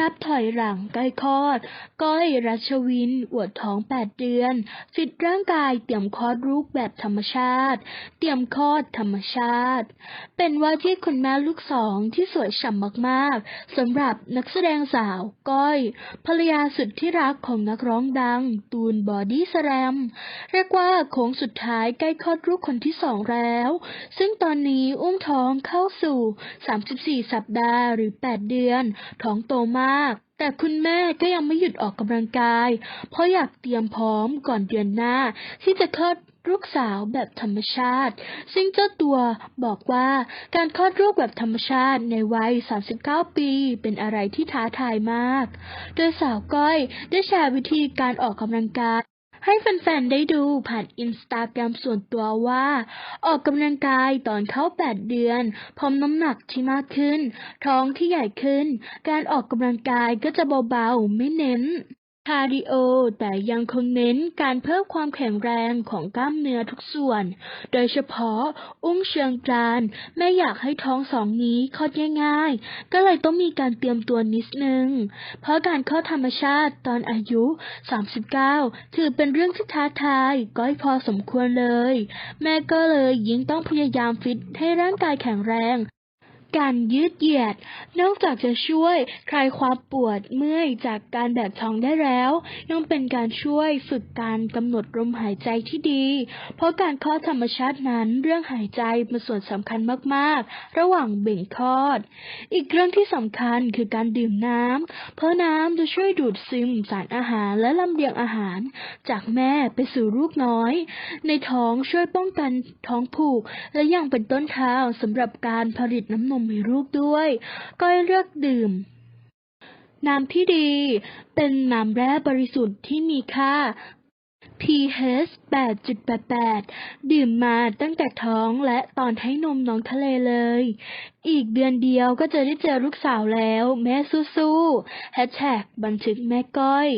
นับถอยหลังใกล้คลอด ก้อยรัชวินอวดท้องแปดเดือน ฟิตร่างกายเตรียมคลอดลูกแบบธรรมชาติ เตรียมคลอดธรรมชาติ เป็นว่าที่คุณแม่ลูกสองที่สวยฉ่ำมากๆสำหรับนักแสดงสาวก้อย ภรรยาสุดที่รักของนักร้องดัง ตูนบอดี้สแลมเรียกว่าโค้งสุดท้ายใกล้คลอดลูกคนที่สองแล้ว ซึ่งตอนนี้อุ้มท้องเข้าสู่ 34 สัปดาห์หรือ 8 เดือน ท้องโตมากแต่คุณแม่ก็ยังไม่หยุดออกกำลังกาย เพราะอยากเตรียมพร้อมก่อนเดือนหน้า ที่จะคลอดลูกสาวแบบธรรมชาติ ซึ่งเจ้าตัวบอกว่าการคลอดลูกแบบธรรมชาติในวัย 39 ปี เป็นอะไรที่ท้าทายมาก โดยสาวก้อยได้แชร์วิธีการออกกำลังกาย ให้แฟนๆ ได้ดูผ่านอินสตาแกรมส่วนตัวว่า ออกกำลังกายตอนเข้า 8 เดือน พร้อมน้ำหนักที่มากขึ้น ท้องที่ใหญ่ขึ้น การออกกำลังกายก็จะเบาๆ ไม่เน้น คาร์ดิโอ แต่ยังคงเน้นการเพิ่มความแข็งแรงของกล้ามเนื้อทุกส่วน โดยเฉพาะอุ้งเชิงกรานแม่อยากให้ท้องสองนี้คลอดง่ายๆ ก็เลยต้องมีการเตรียมตัวนิดนึง เพราะการคลอดธรรมชาติตอนอายุ 39 ถือเป็นเรื่องที่ท้าทายก้อยพอสมควรเลย แม่ก็เลยยิ่งต้องพยายามฟิตให้ร่างกายแข็งแรง การยืดเหยียด นอกจากจะช่วยคลายความปวดเมื่อยจากการแบกท้องได้แล้ว ยังเป็นการช่วยฝึกการกำหนดลมหายใจที่ดี เพราะการคลอดธรรมชาตินั้นเรื่องหายใจเป็นส่วนสำคัญมากๆ ระหว่างเบ่งคลอด อีกเรื่องที่สำคัญคือการดื่มน้ำเพราะน้ำจะช่วยดูดซึมสารอาหารและลำเลียงอาหาร จากแม่ไปสู่ลูกน้อย ในท้องช่วยป้องกันท้องผูก และยังเป็นต้นทางสำหรับการผลิตน้ำนมให้ลูกด้วย ก้อยเลือกดื่ม น้ำที่ดีเป็นน้ำแร่บริสุทธิ์ที่มีค่า pH 8.88 ดื่มมาตั้งแต่ท้องและตอนให้นมน้องทะเลเลย อีกเดือนเดียวก็จะได้เจอลูกสาวแล้ว แม่สู้ๆ Hashtag บันทึกแม่ก้อย